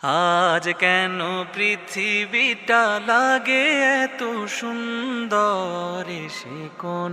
আজ কেন পৃথিবীটা লাগে এত সুন্দর সে কোন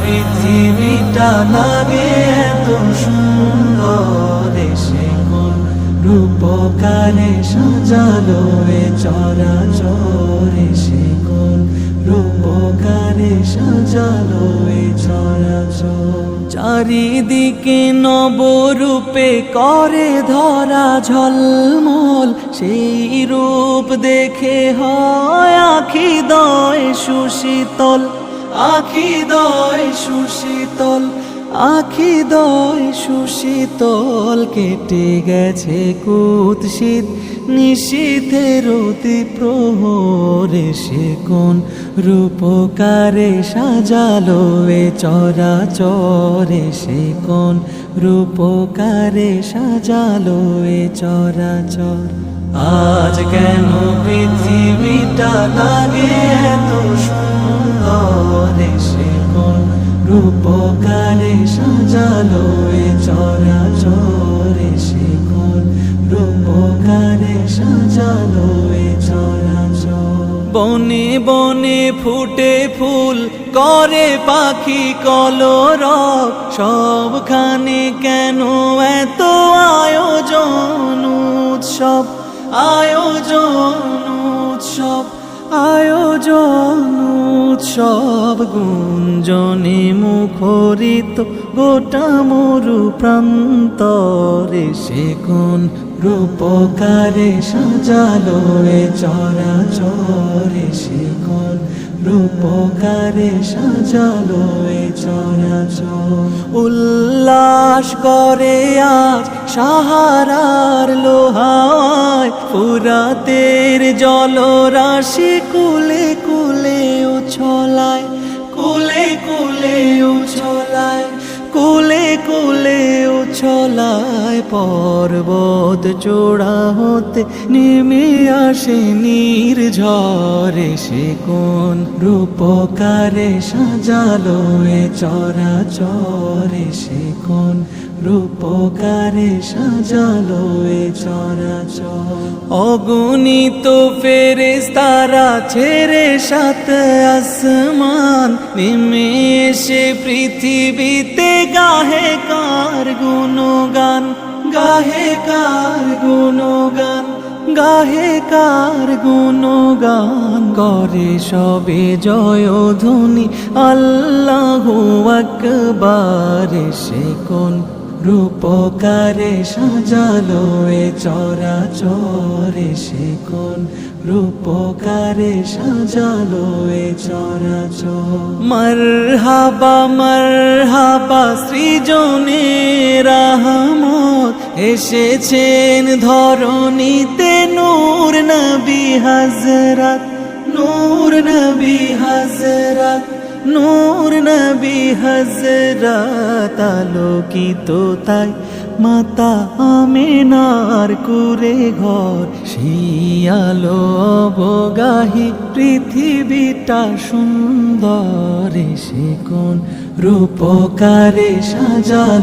পৃথিবীটা লাগে এত সুন্দর সে কোন রূপকারে সাজালো এ চরাচরে সে কোন রূপকারে সাজালো এ চরাচর। চারিদিকে নবরূপে করে ধরা ঝলমল, সেই রূপ দেখে হয় আখি দয় সুশীতল। আখি দয় সুশীতল, আখি দয় সুশীতল কেটে গেছে কুৎসিত। নিশীথের অতি প্রহরে সে কোন রূপকারে সাজালো এ চরাচরে সে কোন রূপকারে সাজালো এ চরাচর। আজ কেন পৃথিবীটা লাগে এত সে কোন রূপকারে সাজালো এ চরাচরে সে কোন রূপকারে সাজালো এ চরাচর। বনে বনে ফুটে ফুল করে পাখি কলরব সবখানে কেন এত আয়োজন উৎসব? আয়োজন উৎসব গুঞ্জনে মুখরিত গোটা মরু প্রান্তরে সে কোন রূপকারে সাজালো এ চরাচরে? সে কোন রূপকারে সাজালো এ চরাচর? উল্লাস করে আজ সাহারার লোহায়, ফুরাতের জলরাশি কুলে কুলে উছলায় কুলে কুলে উছলায় কুলে কুলে উছলায় পর্বত চূড়া হতে নেমে আসে নীর ঝরে সে কোন রূপকারে সাজালো এ চরাচরে, সে কোন রূপকারে সাজালো এ চরাচর। অগণিত ফেরেস তারা ছেড়ে সাত আসমান, নেমে এসে পৃথিবীতে গাহে কার গুণগান, গাহে কার গুণগান, গাহে কার গুণগান করে সবে জয় ধ্বনি আল্লাহ আকবার, সে কোন রূপকারে সাজালো এ চরা চরে সে কোন রূপকারে সাজালো এ চরাচর। মরহাবা মরহাবা, সৃজনে রাহমত। এসেছেন ধরণীতে নূর নবী হজরত নূর নবী হজরত নূর নবী হজরত আলোকিত তাই মাতা আমেনার কুরে ঘর। শিয়ালো বগাহি পৃথিবীটা সুন্দর সে কোন রূপকারে সাজাল।